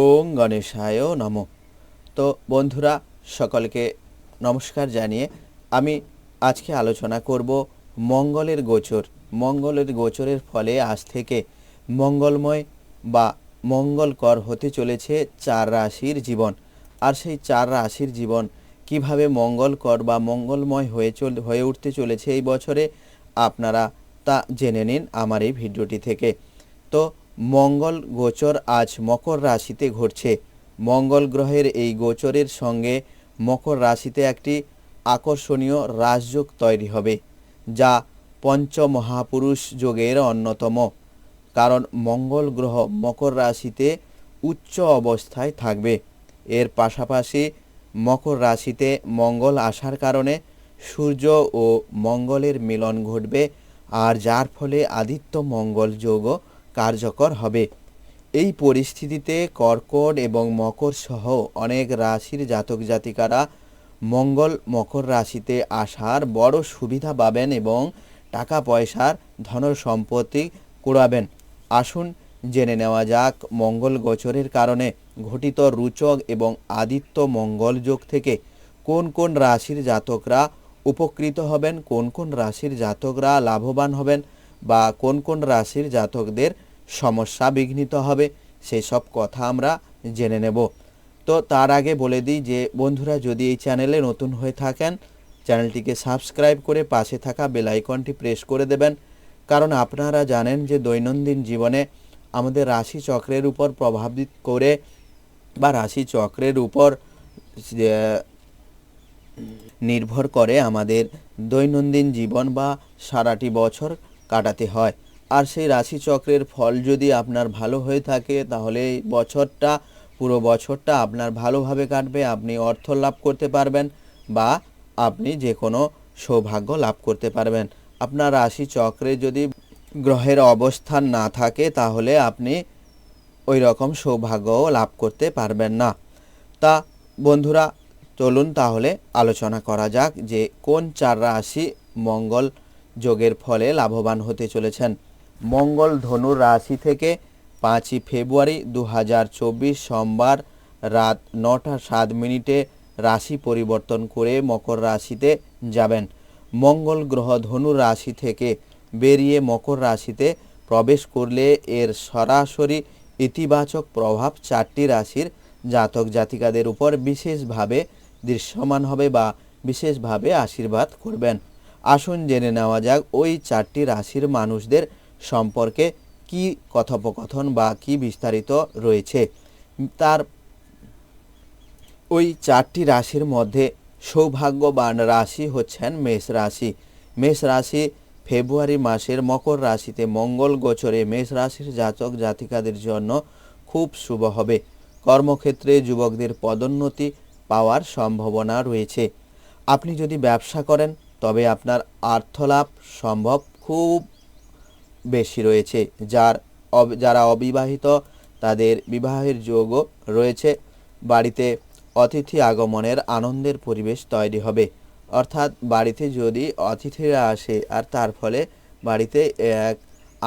ওং গণেশায় নম। তো বন্ধুরা, সকলকে নমস্কার জানিয়ে আমি আজকে আলোচনা করব মঙ্গলের গোচর। মঙ্গলের গোচরের ফলে আজ থেকে মঙ্গলময় বা মঙ্গলকর হতে চলেছে চার রাশির জীবন। আর সেই চার রাশির জীবন কীভাবে মঙ্গলকর বা মঙ্গলময় হয়ে চল, হয়ে উঠতে চলেছে এই বছরে আপনারা তা জেনে নিন আমার এই ভিডিওটি থেকে। তো মঙ্গল গোচর আজ মকর রাশিতে ঘটছে। মঙ্গল গ্রহের এই গোচরের সঙ্গে মকর রাশিতে একটি আকর্ষণীয় রাজযোগ তৈরি হবে, যা পঞ্চমহাপুরুষ যোগের অন্যতম। কারণ মঙ্গল গ্রহ মকর রাশিতে উচ্চ অবস্থায় থাকবে। এর পাশাপাশি মকর রাশিতে মঙ্গল আসার কারণে সূর্য ও মঙ্গলের মিলন ঘটবে, আর যার ফলে আদিত্য মঙ্গল যোগও কার্যকর হবে। এই পরিস্থিতিতে কর্কট এবং মকর সহ অনেক রাশির জাতক জাতিকারা মঙ্গল মকর রাশিতে আসার বড় সুবিধা পাবেন এবং টাকা পয়সার ধন সম্পত্তি কুড়াবেন। আসুন জেনে নেওয়া যাক মঙ্গল গোচরের কারণে ঘটিত রুচক এবং আদিত্য মঙ্গল যোগ থেকে কোন কোন রাশির জাতকরা উপকৃত হবেন, কোন কোন রাশির জাতকরা লাভবান হবেন বা কোন কোন রাশির জাতকদের সমস্যা বিঘ্নিত হবে সেই সব কথা আমরা জেনে নেব। তো তার আগে বলে দিই যে, বন্ধুরা, যদি এই চ্যানেলে নতুন হয়ে থাকেন, চ্যানেলটিকে সাবস্ক্রাইব করে পাশে থাকা বেল আইকনটি প্রেস করে দেবেন। কারণ আপনারা জানেন যে, দৈনন্দিন জীবনে আমাদের রাশি চক্রের উপর প্রভাবিত করে বা রাশি চক্রের উপর নির্ভর করে আমাদের দৈনন্দিন জীবন বা সারাটি বছর কাটাতে হয়। আর সেই রাশিচক্রের ফল যদি আপনার ভালো হয়ে থাকে, তাহলে বছরটা, পুরো বছরটা আপনার ভালোভাবে কাটবে, আপনি অর্থ লাভ করতে পারবেন বা আপনি যে কোনো সৌভাগ্য লাভ করতে পারবেন। আপনার রাশি চক্রে যদি গ্রহের অবস্থান না থাকে, তাহলে আপনি ওই রকম সৌভাগ্যও লাভ করতে পারবেন না। তা বন্ধুরা, চলুন তাহলে আলোচনা করা যাক যে কোন চার রাশি মঙ্গল যোগের ফলে লাভবান হতে চলেছেন। মঙ্গল ধনুর রাশি থেকে পাঁচই ফেব্রুয়ারি দু হাজার চব্বিশ সোমবার রাত নটা সাত মিনিটে রাশি পরিবর্তন করে মকর রাশিতে যাবেন। মঙ্গল গ্রহ ধনু রাশি থেকে বেরিয়ে মকর রাশিতে প্রবেশ করলে এর সরাসরি ইতিবাচক প্রভাব চারটি রাশির জাতক জাতিকাদের উপর বিশেষভাবে দৃশ্যমান হবে বা বিশেষভাবে আশীর্বাদ করবেন। আসুন জেনে নেওয়া যাক ওই চারটি রাশির মানুষদের সম্পর্কে কি কথোপকথন বা কি বিস্তারিত রয়েছে। তার ওই চারটি রাশির মধ্যে সৌভাগ্যবান রাশি হচ্ছেন মেষ রাশি। মেষ রাশি ফেব্রুয়ারি মাসের মকর রাশিতে মঙ্গল গোচরে মেষ রাশির জাতক জাতিকাদের জন্য খুব শুভ হবে। কর্মক্ষেত্রে যুবকদের পদোন্নতি পাওয়ার সম্ভাবনা রয়েছে। আপনি যদি ব্যবসা করেন তবে আপনার আর্থলাভ সম্ভব খুব বেশি রয়েছে, যার যারা অবিবাহিত তাদের বিবাহের যোগও রয়েছে। বাড়িতে অতিথি আগমনের আনন্দের পরিবেশ তৈরি হবে। অর্থাৎ বাড়িতে যদি অতিথিরা আসে, আর তার ফলে বাড়িতে এক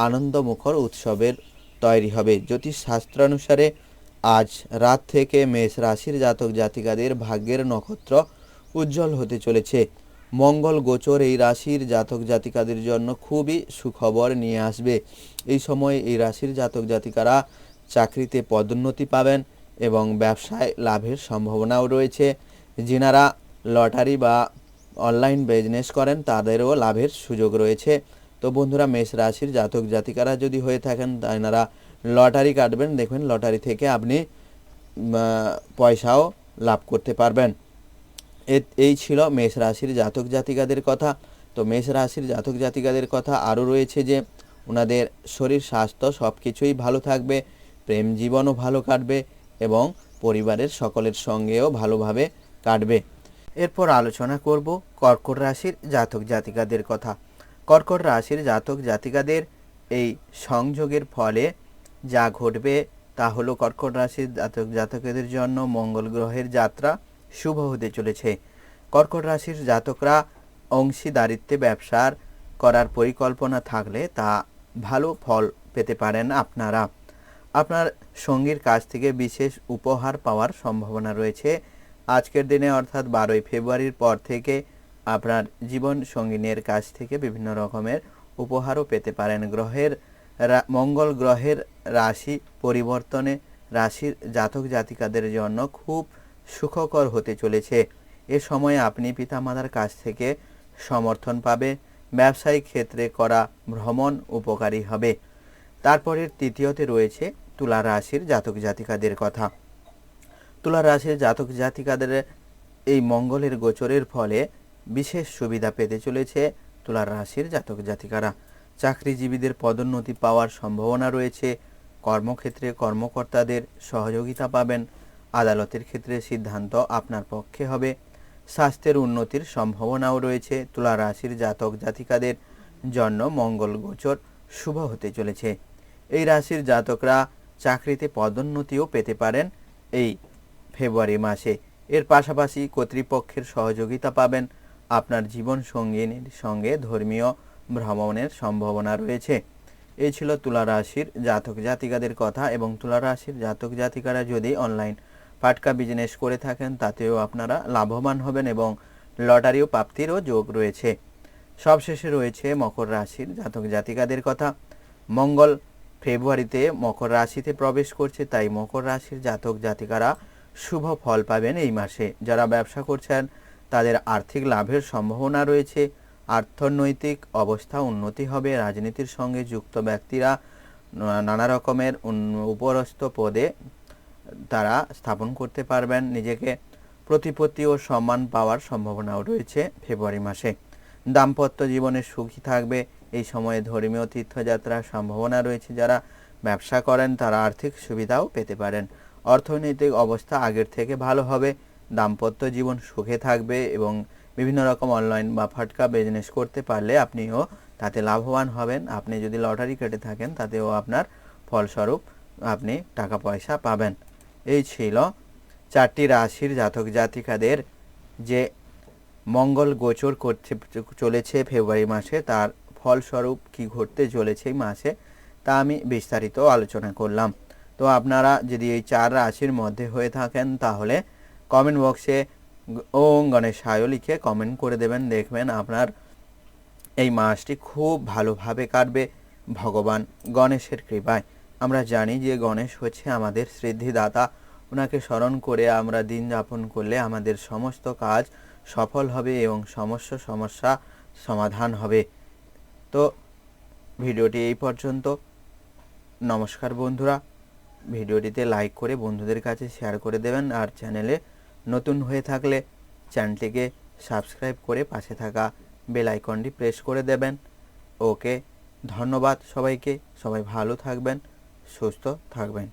আনন্দমুখর উৎসবের তৈরি হবে। জ্যোতিষ শাস্ত্রানুসারে আজ রাত থেকে মেষ রাশির জাতক জাতিকাদের ভাগ্যের নক্ষত্র উজ্জ্বল হতে চলেছে। মঙ্গল গোচর এই রাশির জাতক জাতিকাদের জন্য খুবই সুখবর নিয়ে আসবে। এই সময় এই রাশির জাতক জাতিকারা চাকরিতে পদোন্নতি পাবেন এবং ব্যবসায় লাভের সম্ভাবনাও রয়েছে। যিনারা লটারি বা অনলাইন বিজনেস করেন, তাদেরও লাভের সুযোগ রয়েছে। তো বন্ধুরা, মেষ রাশির জাতক জাতিকারা যদি হয়ে থাকেন, তাইনারা লটারি কাটবেন। দেখবেন লটারি থেকে আপনি পয়সাও লাভ করতে পারবেন। এই ছিল মেষ রাশির জাতক জাতিকাদের কথা। তো মেষ রাশির জাতক জাতিকাদের কথা আরও রয়েছে যে ওনাদের শরীর, স্বাস্থ্য সব কিছুই ভালো থাকবে, প্রেম জীবনও ভালো কাটবে এবং পরিবারের সকলের সঙ্গেও ভালোভাবে কাটবে। এরপর আলোচনা করব কর্কট রাশির জাতক জাতিকাদের কথা। কর্কট রাশির জাতক জাতিকাদের এই সংযোগের ফলে যা ঘটবে তা হলো কর্কট রাশির জাতক জাতকদের জন্য মঙ্গল গ্রহের যাত্রা শুভ হতে চলেছে। কর্কট রাশির জাতকরা অংশীদারিত্বে ব্যবসার করার পরিকল্পনা থাকলে তা ভালো ফল পেতে পারেন আপনারা। আপনার সঙ্গীর কাছ থেকে বিশেষ উপহার পাওয়ার সম্ভাবনা রয়েছে। আজকের দিনে অর্থাৎ বারোই ফেব্রুয়ারির পর থেকে আপনার জীবন সঙ্গিনীর কাছ থেকে বিভিন্ন রকমের উপহারও পেতে পারেন। গ্রহের মঙ্গল গ্রহের রাশি পরিবর্তনে রাশির জাতক জাতিকাদের জন্য খুব সুখকর হতে চলেছে। এ সময় আপনি পিতামাতার কাছ থেকে সমর্থন পাবে, ব্যবসায়িক ক্ষেত্রে করা ভ্রমণ উপকারী হবে। তারপরের তৃতীয়তে রয়েছে তুলা রাশির জাতক জাতিকাদের কথা। তুলা রাশির জাতক জাতিকাদের এই মঙ্গলের গোচরের ফলে বিশেষ সুবিধা পেতে চলেছে তুলা রাশির জাতক জাতিকারা। চাকরিজীবীদের পদোন্নতি পাওয়ার সম্ভাবনা রয়েছে। কর্মক্ষেত্রে কর্মকর্তাদের সহযোগিতা পাবেন। আদালতের ক্ষেত্রে সিদ্ধান্ত আপনার পক্ষে হবে। স্বাস্থ্যের উন্নতির সম্ভাবনাও রয়েছে। তুলা রাশির জাতক জাতিকাদের জন্য মঙ্গল গোচর শুভ হতে চলেছে। এই রাশির জাতকরা চাকরিতে পদোন্নতিও পেতে পারেন এই ফেব্রুয়ারি মাসে। এর পাশাপাশি কর্তৃপক্ষের সহযোগিতা পাবেন। আপনার জীবন সঙ্গিনীর সঙ্গে ধর্মীয় ভ্রমণের সম্ভাবনা রয়েছে। এই ছিল তুলা রাশির জাতক জাতিকাদের কথা এবং তুলা রাশির জাতক জাতিকারা যদি অনলাইন পাটকা বিজনেস করে থাকেন, তাতেও আপনারা লাভবান হবেন এবং লটারিও প্রাপ্তিরও যোগ রয়েছে। সবশেষে রয়েছে মকর রাশির জাতক জাতিকাদের কথা। মঙ্গল ফেব্রুয়ারিতে মকর রাশিতে প্রবেশ করছে, তাই মকর রাশির জাতক জাতিকারা শুভ ফল পাবেন এই মাসে। যারা ব্যবসা করছেন, তাদের আর্থিক লাভের সম্ভাবনা রয়েছে। অর্থনৈতিক অবস্থা উন্নতি হবে। রাজনীতির সঙ্গে যুক্ত ব্যক্তিরা নানা রকমের উপরস্থ পদে তারা স্থাপন করতে পারবেন। নিজেকে প্রতিপত্তি ও সম্মান পাওয়ার সম্ভাবনাও রয়েছে ফেব্রুয়ারি মাসে। দাম্পত্য জীবনে সুখী থাকবে এই সময়ে ধর্মীয় তীর্থযাত্রার সম্ভাবনা রয়েছে। যারা ব্যবসা করেন, তারা আর্থিক সুবিধাও পেতে পারেন। অর্থনৈতিক অবস্থা আগের থেকে ভালো হবে। দাম্পত্য জীবন সুখে থাকবে এবং বিভিন্ন রকম অনলাইন বা ফাটকা বিজনেস করতে পারলে আপনিও তাতে লাভবান হবেন। আপনি যদি লটারি কেটে থাকেন, তাতেও আপনার ফলস্বরূপ আপনি টাকা পয়সা পাবেন। এই ছিল চারটি রাশির জাতক জাতিকাদের যে মঙ্গল গোচর করতে চলেছে ফেব্রুয়ারি মাসে, তার ফলস্বরূপ কি ঘটতে চলেছে এই মাসে, তা আমি বিস্তারিত আলোচনা করলাম। তো আপনারা যদি এই চার রাশির মধ্যে হয়ে থাকেন, তাহলে কমেন্ট বক্সে ওং গণেশায় লিখে কমেন্ট করে দেবেন, দেখবেন আপনার এই মাসটি খুব ভালোভাবে কাটবে ভগবান গণেশের কৃপায়। আমরা জানি যে গণেশ হচ্ছে আমাদের সিদ্ধিদাতা। ওনাকে স্মরণ করে আমরা দিন যাপন করলে আমাদের সমস্ত কাজ সফল হবে এবং সমস্ত সমস্যা সমাধান হবে। তো ভিডিওটি এই পর্যন্ত। নমস্কার বন্ধুরা। ভিডিওটিতে লাইক করে বন্ধুদের কাছে শেয়ার করে দেবেন আর চ্যানেলে নতুন হয়ে থাকলে চ্যানেলটিকে সাবস্ক্রাইব করে পাশে থাকা বেল আইকনটি প্রেস করে দেবেন। ওকে, ধন্যবাদ সবাইকে। সবাই ভালো থাকবেন। সুস্থ থাকবেন।